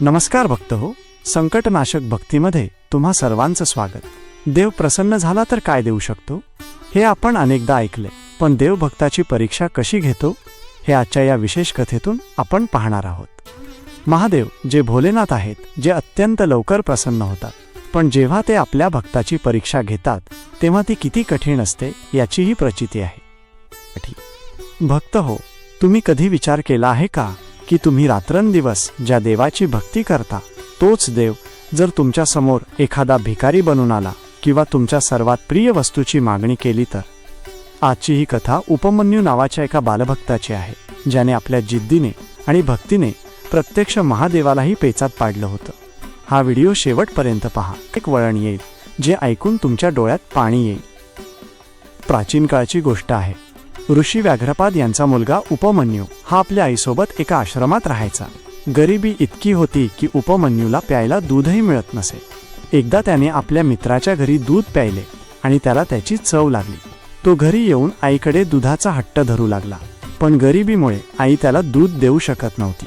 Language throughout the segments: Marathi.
नमस्कार भक्त हो संकटनाशक भक्तीमध्ये तुम्हा सर्वांचं स्वागत. देव प्रसन्न झाला तर काय देऊ शकतो? हे आपण अनेकदा ऐकले पण देव भक्ताची परीक्षा कशी घेतो? हे आजच्या या विशेष कथेतून आपण पाहणार आहोत. महादेव जे भोलेनाथ आहेत जे अत्यंत लवकर प्रसन्न होतात पण जेव्हा ते आपल्या भक्ताची परीक्षा घेतात तेव्हा ती किती कठीण असते याचीही प्रचिती आहे. भक्त हो तुम्ही कधी विचार केला आहे का? की तुम्ही रात्रंदिवस ज्या देवाची भक्ती करता तोच देव जर तुमच्यासमोर एखादा भिकारी बनून आला किंवा तुमच्या सर्वात प्रिय वस्तूची मागणी केली तर. आजची ही कथा उपमन्यू नावाच्या एका बालभक्ताची आहे ज्याने आपल्या जिद्दीने आणि भक्तीने प्रत्यक्ष महादेवालाही पेचात पाडलं होतं. हा व्हिडिओ शेवटपर्यंत पहा. एक वळण येईल जे ऐकून तुमच्या डोळ्यात पाणी येईल. प्राचीन काळची गोष्ट आहे. ऋषी व्याघ्रपाद यांचा मुलगा उपमन्यू हा आपल्या आईसोबत एका आश्रमात राहायचा. गरिबी इतकी होती की उपमन्यूला प्यायला दूधही मिळत नसे. एकदा त्याने आपल्या मित्राच्या घरी दूध प्यायले आणि त्याला त्याची चव लागली. तो घरी येऊन आईकडे दुधाचा हट्ट धरू लागला पण गरिबीमुळे आई त्याला दूध देऊ शकत नव्हती.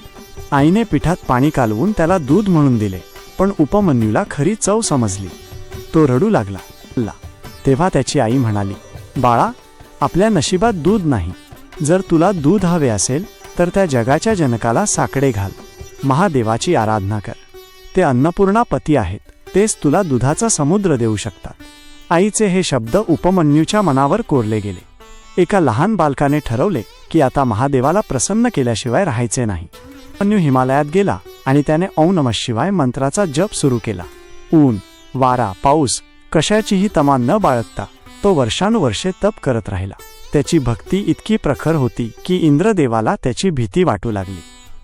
आईने पिठात पाणी कालवून त्याला दूध म्हणून दिले पण उपमन्यूला खरी चव समजली. तो रडू लागला. ला तेव्हा त्याची आई म्हणाली बाळा आपल्या नशिबात दूध नाही. जर तुला दूध हवे असेल तर त्या जगाच्या जनकाला साकडे घाल. महादेवाची आराधना कर. ते अन्नपूर्णा पती आहेत. तेच तुला दुधाचा समुद्र देऊ शकतात. आईचे हे शब्द उपमन्यूच्या मनावर कोरले गेले. एका लहान बालकाने ठरवले की आता महादेवाला प्रसन्न केल्याशिवाय राहायचे नाही. मन्यू हिमालयात गेला आणि त्याने औ नमः शिवाय मंत्राचा जप सुरू केला. ऊन वारा पाऊस कशाचीही तमा न बाळगता तो वर्षानुवर्षे तप करत राहिला. त्याची भक्ती इतकी प्रखर होती की इंद्रदेवाला त्याची भीती वाटू लागली.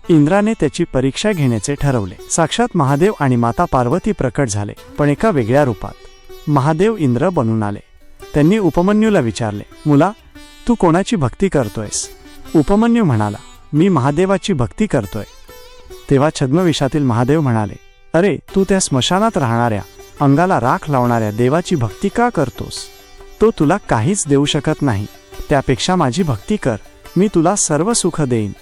इंद्राने त्याची परीक्षा घेण्याचे ठरवले. साक्षात महादेव आणि माता पार्वती प्रकट झाले पण एका वेगळ्या रूपात. महादेव इंद्र बनून आले. त्यांनी उपमन्यूला विचारले मुला तू कोणाची भक्ती करतोयस? उपमन्यू म्हणाला मी महादेवाची भक्ती करतोय. तेव्हा छद्मविषातील महादेव म्हणाले अरे तू त्या स्मशानात राहणाऱ्या अंगाला राख लावणाऱ्या देवाची भक्ती का करतोस? तो तुला काहीच देऊ शकत नाही. त्यापेक्षा माझी भक्ती कर. मी तुला सर्व सुख देईन.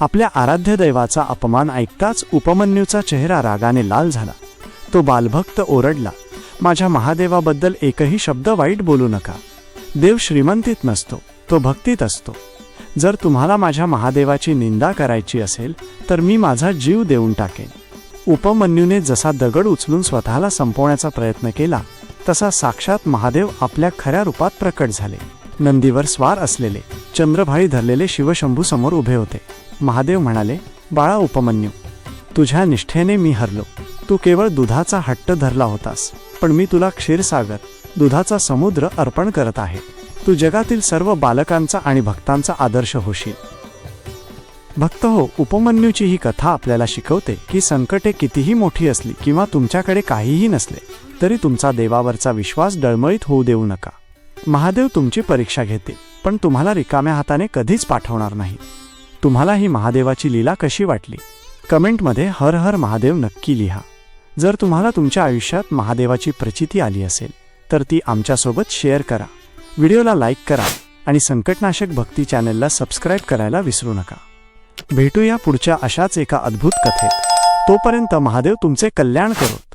आपल्या आराध्य दैवाचा अपमान ऐकताच उपमन्यूचा चेहरा रागाने लाल झाला. तो बालभक्त ओरडला माझ्या महादेवाबद्दल एकही शब्द वाईट बोलू नका. देव श्रीमंतीत नसतो तो भक्तीत असतो. जर तुम्हाला माझ्या महादेवाची निंदा करायची असेल तर मी माझा जीव देऊन टाकेन. उपमन्यूने जसा दगड उचलून स्वतःला संपवण्याचा प्रयत्न केला तसा साक्षात महादेव आपल्या खऱ्या रूपात प्रकट झाले. नंदीवर स्वार असलेले चंद्रभाळी धरलेले शिवशंभू समोर उभे होते. महादेव म्हणाले बाळा उपमन्यू तुझ्या निष्ठेने मी हरलो. तू केवळ दुधाचा हट्ट धरला होतास पण मी तुला क्षीरसागर दुधाचा समुद्र अर्पण करत आहे. तू जगातील सर्व बालकांचा आणि भक्तांचा आदर्श होशील. भक्त हो उपमन्यूची ही कथा आपल्याला शिकवते की संकटे कितीही मोठी असली किंवा तुमच्याकडे काहीही नसले तरी तुमचा देवावरचा विश्वास डळमळीत होऊ देऊ नका. महादेव तुमची परीक्षा घेतील पण तुम्हाला रिकाम्या हाताने कधीच पाठवणार नाही. तुम्हाला ही महादेवाची लीला कशी वाटली? कमेंटमध्ये हर हर महादेव नक्की लिहा. जर तुम्हाला तुमच्या आयुष्यात महादेवाची प्रचिती आली असेल तर ती आमच्यासोबत शेअर करा. व्हिडिओला लाईक करा आणि संकटनाशक भक्ती चॅनलला सबस्क्राईब करायला विसरू नका. भेटूया पुढच्या अशाच एका अद्भुत कथेत. तोपर्यंत महादेव तुमचे कल्याण करोत.